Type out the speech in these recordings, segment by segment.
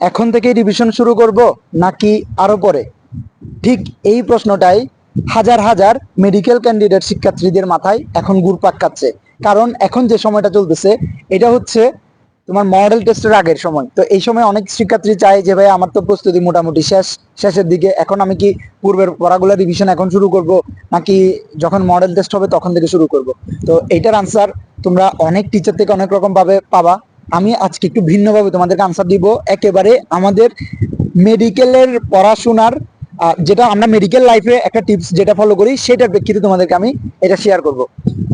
এখন থেকে রিভিশন শুরু করব নাকি আরও পরে? ঠিক এই প্রশ্নটাই হাজার হাজার মেডিকেল ক্যান্ডিডেট শিক্ষার্থীদের মাথায় এখন ঘুরপাক খাচ্ছে। কারণ এখন যে সময়টা চলতেছে, এটা হচ্ছে তোমার মডেল টেস্টের আগের সময়। তো এই সময় অনেক শিক্ষার্থী চায় যে, ভাই, আমার তো প্রস্তুতি মোটামুটি শেষ, শেষের দিকে, এখন আমি কি পূর্বের পড়াগুলো রিভিশন এখন শুরু করব, নাকি যখন মডেল টেস্ট হবে তখন থেকে শুরু করব? তো এইটার আনসার তোমরা অনেক টিচার থেকে অনেক রকম ভাবে পাবা। আমি আজকে একটু ভিন্নভাবে তোমাদেরকে আনসার দিব। একেবারে আমাদের মেডিকেলের পড়াশোনার যেটা আমরা মেডিকেল লাইফে একটা টিপস যেটা ফলো করি, সেটার প্রেক্ষিতে তোমাদেরকে আমি এটা শেয়ার করব।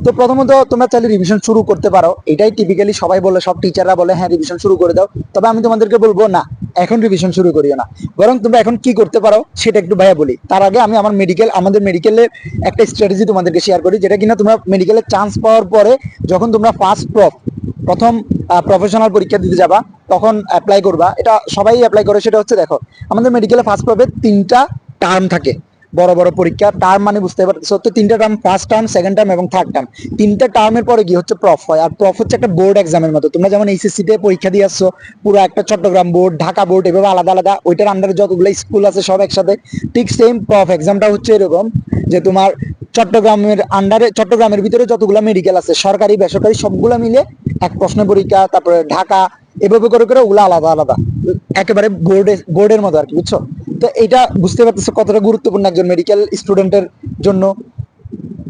তো প্রথমত তোমরা চাইলে রিভিশন শুরু করতে পারো। এটাই টিপিক্যালি সবাই বলে, সব টিচাররা বলে হ্যাঁ রিভিশন শুরু করে দাও। তবে আমি তোমাদেরকে বলব, না, এখন রিভিশন শুরু করিও না। বরং তোমরা এখন কি করতে পারো, সেটা একটু ভাইয়া বলি। তার আগে আমি আমার মেডিকেল আমাদের মেডিকেলের একটা স্ট্র্যাটেজি তোমাদেরকে শেয়ার করি, যেটা কিনা তোমরা মেডিকেলের চান্স পাওয়ার পরে যখন তোমরা ফার্স্ট প্রফ প্রথম প্রফেশনাল পরীক্ষা দিতে যাবা, তখন অ্যাপ্লাই করবা। এটা সবাই অ্যাপ্লাই করে, সেটা হচ্ছে দেখো, আমাদের মেডিকেলে ফার্স্ট প্রফে তিনটা টার্ম থাকে, বড় বড় পরীক্ষা। টার্ম মানে বুঝতে পারতেছো তো তিনটা term first term second term এবং থার্ড টার্ম তিনটা টার্মের পরে কি হচ্ছে প্রফ হয়, আর প্রফ হচ্ছে একটা বোর্ড এক্সামের মতো। তোমরা যেমন এইচএসসি তে পরীক্ষা দিয়ে আসছো, পুরো একটা চট্টগ্রাম বোর্ড ঢাকা বোর্ড এভাবে আলাদা আলাদা, ওইটার আন্ডারে যতগুলো স্কুল আছে সব একসাথে, ঠিক সেম প্রফ এক্সামটা হচ্ছে এরকম, যে তোমার চট্টগ্রামের আন্ডারে চট্টগ্রামের ভিতরে যতগুলো মেডিকেল আছে, সরকারি, বেসরকারি, সবগুলো মিলে এক প্রশ্ন পরীক্ষা, তারপরে ঢাকা, এভাবে করে করে ওগুলো আলাদা আলাদা। একেবারে বোর্ডে বোর্ডের মতো আর কি, বুঝছ? তো এটা বুঝতে পারতেছো কতটা গুরুত্বপূর্ণ একজন মেডিকেল স্টুডেন্টের জন্য।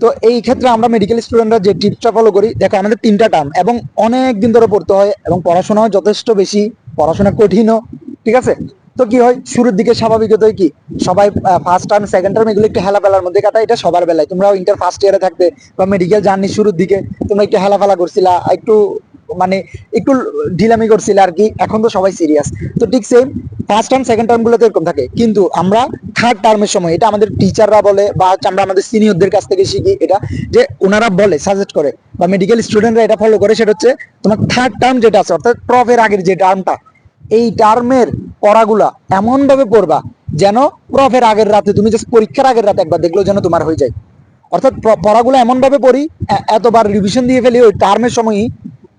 তো এই ক্ষেত্রে আমরা মেডিকেল স্টুডেন্টরা যে টিপসটা ফলো করি, দেখো আমাদের তিনটা টার্ম এবং অনেক দিন ধরে পড়তে হয় এবং পড়াশোনাও যথেষ্ট বেশি, পড়াশোনা কঠিনও, ঠিক আছে? তো কি হয়? শুরুর দিকে স্বাভাবিকতই কি? সবাই ফার্স্ট টার্ম সেকেন্ড টার্ম এগুলো একটু হেলাফেলার মধ্যে কাটা এটা সবার বেলায়। তোমরাও ইন্টার ফার্স্ট ইয়ারে থাকতে বা মেডিকেল জার্নি শুরুর দিকে তোমরা একটু হেলাফেলা করছিলা, একটু মানে একটু ঢিলামি করছিল আর কি। এখন তো সবাই সিরিয়াস তো ঠিক same first term second term গুলোতে এরকম থাকে। কিন্তু আমরা থার্ড টার্মের সময়, এটা আমাদের টিচাররা বলে বা আমরা আমাদের সিনিয়রদের কাছ থেকে শিখি এটা, যে ওনারা বলে সাজেস্ট করে। বা মেডিকেল স্টুডেন্টরা এটা ফলো করে, সেটা হচ্ছে তোমার থার্ড টার্ম যেটা আছে, অর্থাৎ প্রফের আগের যে টার্মটা এই টার্মের পড়াগুলা এমন ভাবে পড়বা যেন প্রফের আগের রাতে, তুমি জাস্ট পরীক্ষার আগের রাতে একবার দেখলেও যেন তোমার হয়ে যায়। অর্থাৎ পড়াগুলো এমন ভাবে পড়ি এতবার রিভিশন দিয়ে ফেলি ওই টার্মের সময়ই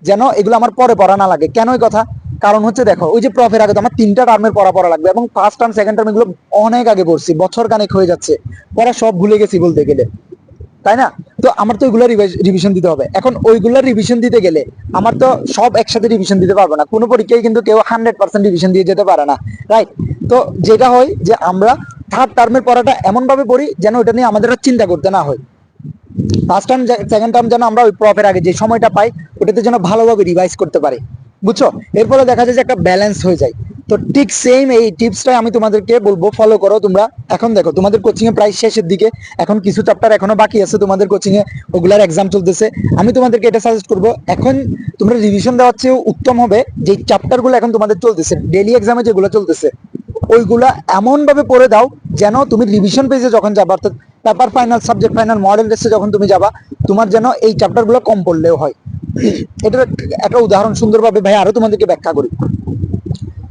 যেন এগুলো আমার পরে পড়া না লাগে। কেন কথা? কারণ হচ্ছে দেখো, ওই যে প্রফের আগে তো আমার তিনটা টার্মের পড়া পড়া লাগবে এবং ফার্স্ট টার্ম সেকেন্ড টার্ম এগুলো অনেক আগে পড়ছি, বছর কানেক হয়ে যাচ্ছে। পড়া সব ভুলে গেছি বলতে গেলে। তাই না? তো আমার তো ওইগুলো রিভিশন দিতে হবে। এখন ওইগুলো রিভিশন দিতে গেলে আমার তো সব একসাথে রিভিশন দিতে পারব না। কোনো পরীক্ষায় কিন্তু কেউ হান্ড্রেড পার্সেন্ট রিভিশন দিয়ে যেতে পারে না। রাইট তো যেটা হয় যে আমরা থার্ড টার্মের পড়াটা এমন ভাবে পড়ি যেন ওটা নিয়ে আমাদের চিন্তা করতে না হয়। ফার্স্ট টার্ম সেকেন্ড টার্ম যেন আমরা ওই প্রফের আগে যে সময়টা পাই, ওটাতে যেন ভালোভাবে রিভাইজ করতে পারি। বুঝছ? এরপরে দেখা যায় যে একটা ব্যালেন্স হয়ে যায়। তো ঠিক সেম এই টিপসটাই আমি তোমাদেরকে বলব ফলো করো তোমরা। এখন দেখো, তোমাদের কোচিং এ প্রায় শেষের দিকে। এখন কিছু চ্যাপ্টার এখনও বাকি আছে তোমাদের কোচিং এ, ওগুলার এক্সাম চলতেছে। আমি তোমাদেরকে এটা সাজেস্ট করব, এখন তোমরা রিভিশন দেওয়ার চেয়েও উত্তম হবে যে চ্যাপ্টারগুলো এখন তোমাদের চলতেছে ডেলি এক্সামে যেগুলো চলতেছে, ওইগুলা এমন ভাবে পড়ে দাও যেন তুমি রিভিশন পেজে যখন যাবা, অর্থাৎ paper final subject final model টেস্টে যখন তুমি যাবা, তোমার যেন এই চ্যাপ্টারগুলো কম পড়লেও হয়। এটার একটা উদাহরণ সুন্দরভাবে ভাই আরও তোমাদেরকে ব্যাখ্যা করি।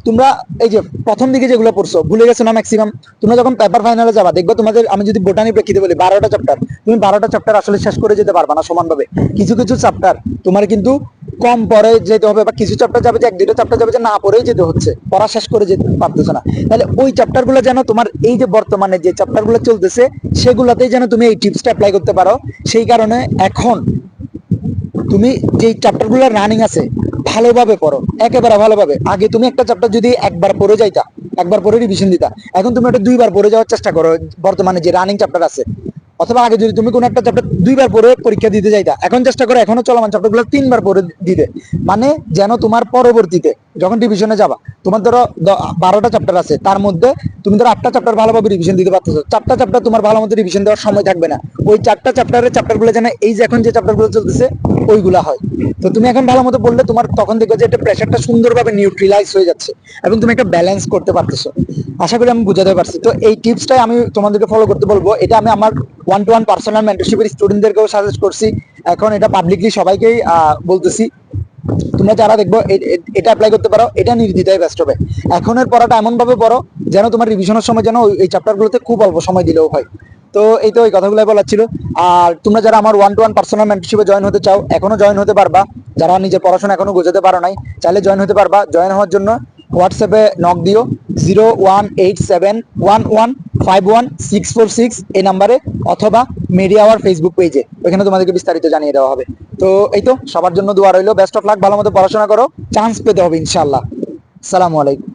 তোমরা এই যে প্রথম দিকে যেগুলো পড়ছো, ভুলে গেছো না ম্যাক্সিমাম তোমরা যখন পেপার ফাইনালে যাবা, দেখবে তোমাদের, আমি যদি বোটানি প্রেক্ষিতে বলি, বারোটা চ্যাপ্টার তুমি বারোটা চ্যাপ্টার আসলে শেষ করে যেতে পারবা না সমানভাবে। কিছু কিছু চ্যাপ্টার তোমার কিন্তু কম পরে যেতে হবে, বা কিছু চ্যাপ্টার যাবে যে এক দুটো চ্যাপ্টার যাবে যে না পড়েই যেতে হচ্ছে। পড়া শেষ করে যেতে পারতেছো না। তাহলে ওই চ্যাপ্টারগুলো যেন তোমার এই যে বর্তমানে যে চ্যাপ্টারগুলো চলতেছে, সেগুলাতেই যেন তুমি এই টিপসটা অ্যাপ্লাই করতে পারো। সেই কারণে এখন তুমি যে চ্যাপ্টারগুলো রানিং আছে ভালোভাবে পড়ো একেবারে ভালোভাবে। আগে তুমি একটা চ্যাপ্টার যদি একবার পড়ে যাইতা, একবার পরে রিভিশন দিতা, এখন তুমি ওটা দুইবার পড়ে যাওয়ার চেষ্টা করো, বর্তমানে যে রানিং চ্যাপ্টার আছে। অথবা আগে যদি তুমি কোনো একটা চ্যাপ্টার দুইবার পরে পরীক্ষা দিতে যাইতা, এখন চেষ্টা করো এখনও চলমান চ্যাপ্টারগুলো তিনবার পরে দিতে। মানে যেন তোমার পরবর্তীতে যখন রিভিশনে যাবা, তোমার ধরো বারোটা চ্যাপ্টার আছে, তার মধ্যে তুমি ধরো আটটা চ্যাপ্টার ভালোভাবে রিভিশন দিতে পারতেছো। চারটা চ্যাপ্টার তোমার ভালো মতো রিভিশন দেওয়ার সময় থাকবে না। ওই চারটা চ্যাপ্টারের চ্যাপ্টারগুলো যেন এই যে এখন যে চ্যাপ্টারগুলো চলতেছে ওইগুলা হয়। তো তুমি এখন ভালো মতো পড়লে তোমার তখন দেখবে যে এটা প্রেশারটা সুন্দরভাবে নিউট্রিলাইজ হয়ে যাচ্ছে এবং তুমি একটা ব্যালেন্স করতে পারতেছো। আশা করি আমি বুঝাতে পারছি। তো এই টিপসটাই আমি তোমাদেরকে ফলো করতে বলব। এটা আমি আমার ওয়ান টু ওয়ান পার্সোনাল মেন্টরশিপের স্টুডেন্টদেরকেও সাজেস্ট করছি। এখন এটা পাবলিকলি সবাইকেই বলতেছি। তোমরা যারা দেখব এটা অ্যাপ্লাই করতে পারো। এটা নির্দ্বিধায় বেস্ট হবে। এখনের পড়াটা এমন ভাবে পড়ো, যেন তোমার রিভিশনের সময় যেন এই চ্যাপ্টার গুলোতে খুব অল্প সময় দিলেও হয়। তো এই তো ওই কথাগুলো বলার ছিল। আর তোমরা যারা আমার ওয়ান টু ওয়ান পার্সোনাল মেন্টরশিপে জয়েন হতে চাও, এখনও জয়েন হতে পারবা। যারা নিজের পড়াশোনা এখনও গোছাতে পারো নাই, চাইলে জয়েন হতে পারবা। জয়েন হওয়ার জন্য হোয়াটসঅ্যাপে নক দিও zero one eight seven one one five one six four six এই নাম্বারে অথবা মিডিয়া আওয়ার ফেসবুক পেজে ওইখানে তোমাদেরকে বিস্তারিত জানিয়ে দেওয়া হবে। তো এই তো, সবার জন্য দোয়া রইল। বেস্ট অফ লাক ভালো মতো পড়াশোনা করো। চান্স পেতে হবে ইনশাল্লাহ সালামু আলাইকুম।